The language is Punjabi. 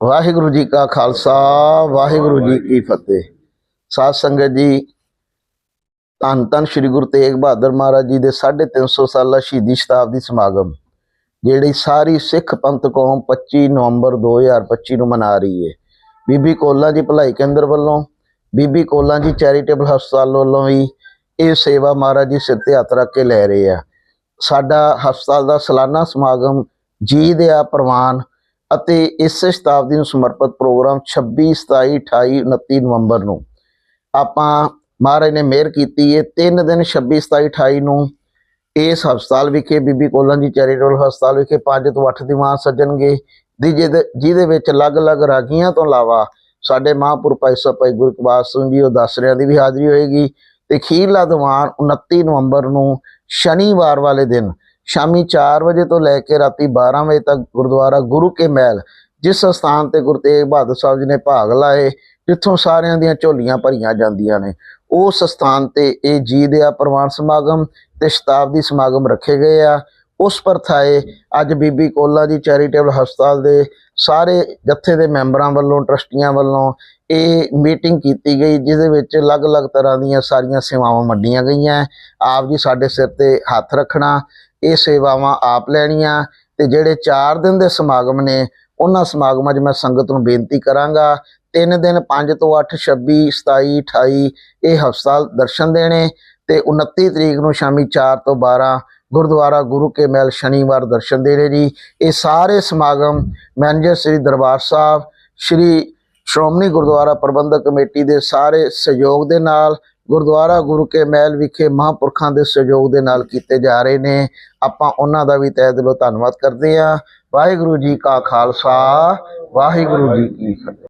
ਵਾਹਿਗੁਰੂ ਜੀ ਕਾ ਖਾਲਸਾ, ਵਾਹਿਗੁਰੂ ਜੀ ਕੀ ਫਤਿਹ। ਸਾਧ ਸੰਗਤ ਜੀ, ਧੰਨ ਧੰਨ ਸ੍ਰੀ ਗੁਰੂ ਤੇਗ ਬਹਾਦਰ ਮਹਾਰਾਜ ਜੀ ਦੇ 350 ਸਾਲਾ ਸ਼ਹੀਦੀ ਸ਼ਤਾਬਦੀ ਸਮਾਗਮ, ਜਿਹੜੀ ਸਾਰੀ ਸਿੱਖ ਪੰਥ ਕੌਮ 25 ਨਵੰਬਰ 2025 ਨੂੰ ਮਨਾ ਰਹੀ ਹੈ ਬੀਬੀ ਕੋਲਾ ਜੀ ਭਲਾਈ ਕੇਂਦਰ ਵੱਲੋਂ, ਬੀਬੀ ਕੋਲਾ ਜੀ ਚੈਰੀਟੇਬਲ ਹਸਪਤਾਲ ਵੱਲੋਂ ਵੀ ਇਹ ਸੇਵਾ ਮਹਾਰਾਜ ਜੀ ਸਿਰ ਤੇ ਹੱਥ ਰੱਖ ਕੇ ਲੈ ਰਹੇ ਆ। ਸਾਡਾ ਹਸਪਤਾਲ ਦਾ ਸਾਲਾਨਾ ਸਮਾਗਮ ਜੀ ਦੇ ਆ ਪ੍ਰਵਾਨ ਅਤੇ ਇਸ ਸ਼ਤਾਬਦੀ ਨੂੰ ਸਮਰਪਿਤ ਪ੍ਰੋਗਰਾਮ 26 27 28 29 ਨਵੰਬਰ ਨੂੰ। ਆਪਾਂ ਮਹਾਰਾਜ ਨੇ ਮਿਹਰ ਕੀਤੀ ਹੈ ਤਿੰਨ ਦਿਨ 26 27 28 ਨੂੰ ਇਸ ਹਸਪਤਾਲ ਵਿਖੇ, ਬੀਬੀ ਕੋਲਨ ਜੀ ਚੈਰੀਟੇਬਲ ਹਸਪਤਾਲ ਵਿਖੇ 5 ਤੋਂ 8 ਦੀਵਾਨ ਸੱਜਣਗੇ, ਦੀ ਜਿਹਦੇ ਜਿਹਦੇ ਵਿੱਚ ਅਲੱਗ-ਅਲੱਗ ਰਾਗੀਆਂ ਤੋਂ ਇਲਾਵਾ ਸਾਡੇ ਮਹਾਂਪੁਰ ਭਾਈ ਸਾਹਿਬ, ਭਾਈ ਗੁਰਕਵਾਸ ਸਿੰਘ ਜੀ, ਉਹ ਦੱਸ ਦੀ ਵੀ ਹਾਜ਼ਰੀ ਹੋਏਗੀ। ਤੇ ਖੀਰਲਾ ਦੀਵਾਨ 29 ਨਵੰਬਰ ਨੂੰ ਸ਼ਨੀਵਾਰ ਵਾਲੇ ਦਿਨ ਸ਼ਾਮੀ 4 ਵਜੇ ਤੋਂ ਲੈ ਕੇ ਰਾਤੀ 12 ਵਜੇ ਤੱਕ ਗੁਰਦੁਆਰਾ ਗੁਰੂ ਕੇ ਮਹਿਲ, ਜਿਸ ਸਥਾਨ ਤੇ ਗੁਰੂ ਤੇਗ ਬਹਾਦਰ ਸਾਹਿਬ ਜੀ ਨੇ ਭਾਗ ਲਾਏ, ਜਿੱਥੋਂ ਸਾਰਿਆਂ ਦੀਆਂ ਝੋਲੀਆਂ ਭਰੀਆਂ ਜਾਂਦੀਆਂ ਨੇ। ਉਸ ਸਥਾਨ ਤੇ ਇਹ ਜੀ ਦੇ ਆ ਪ੍ਰਵਾਨ ਸਮਾਗਮ ਤੇ ਸ਼ਤਾਬਦੀ ਸਮਾਗਮ ਰੱਖੇ ਗਏ ਆ। ਉਸ ਪਰਥਾਏ ਅੱਜ ਬੀਬੀ ਕੋਲਾ ਜੀ ਚੈਰੀਟੇਬਲ ਹਸਪਤਾਲ ਦੇ ਸਾਰੇ ਜੱਥੇ ਦੇ ਮੈਂਬਰਾਂ ਵੱਲੋਂ, ਟਰਸਟੀਆਂ ਵੱਲੋਂ ਇਹ ਮੀਟਿੰਗ ਕੀਤੀ ਗਈ ਜਿਹਦੇ ਵਿੱਚ ਅਲੱਗ-ਅਲੱਗ ਤਰ੍ਹਾਂ ਦੀਆਂ ਸਾਰੀਆਂ ਸੇਵਾਵਾਂ ਵੰਡੀਆਂ ਗਈਆਂ। ਆਪ ਜੀ ਸਾਡੇ ਸਿਰ ਤੇ ਹੱਥ ਰੱਖਣਾ, ਇਹ ਸੇਵਾਵਾਂ ਆਪ ਲੈਣੀਆਂ ਤੇ ਜਿਹੜੇ 4 ਦਿਨ ਦੇ ਸਮਾਗਮ ਨੇ, ਉਹਨਾਂ ਸਮਾਗਮਾਂ 'ਚ ਮੈਂ ਸੰਗਤ ਨੂੰ ਬੇਨਤੀ ਕਰਾਂਗਾ, ਤਿੰਨ ਦਿਨ 5 ਤੋਂ 8 26 27 28 ਇਹ ਹਸਪਤਾਲ ਦਰਸ਼ਨ ਦੇਣੇ ਤੇ 29 ਤਰੀਕ ਨੂੰ ਸ਼ਾਮੀ 4 ਤੋਂ 12 ਗੁਰਦੁਆਰਾ ਗੁਰੂ ਕੇ ਮਹਿਲ ਸ਼ਨੀਵਾਰ ਦਰਸ਼ਨ ਦੇਣੇ ਜੀ। ਇਹ ਸਾਰੇ ਸਮਾਗਮ ਮੈਨੇਜਰ ਸ੍ਰੀ ਦਰਬਾਰ ਸਾਹਿਬ, ਸ੍ਰੀ ਸ਼੍ਰੋਮਣੀ ਗੁਰਦੁਆਰਾ ਪ੍ਰਬੰਧਕ ਕਮੇਟੀ ਦੇ ਸਾਰੇ ਸਹਿਯੋਗ ਦੇ ਨਾਲ, ਗੁਰਦੁਆਰਾ ਗੁਰੂ ਕੇ ਮਹਿਲ ਵਿਖੇ ਮਹਾਂਪੁਰਖਾਂ ਦੇ ਸਹਿਯੋਗ ਦੇ ਨਾਲ ਕੀਤੇ ਜਾ ਰਹੇ ਨੇ। ਆਪਾਂ ਉਹਨਾਂ ਦਾ ਵੀ ਤਹਿ ਦਿਲੋਂ ਧੰਨਵਾਦ ਕਰਦੇ ਹਾਂ। ਵਾਹਿਗੁਰੂ ਜੀ ਕਾ ਖਾਲਸਾ, ਵਾਹਿਗੁਰੂ ਜੀ ਕੀ ਫਤਿਹ।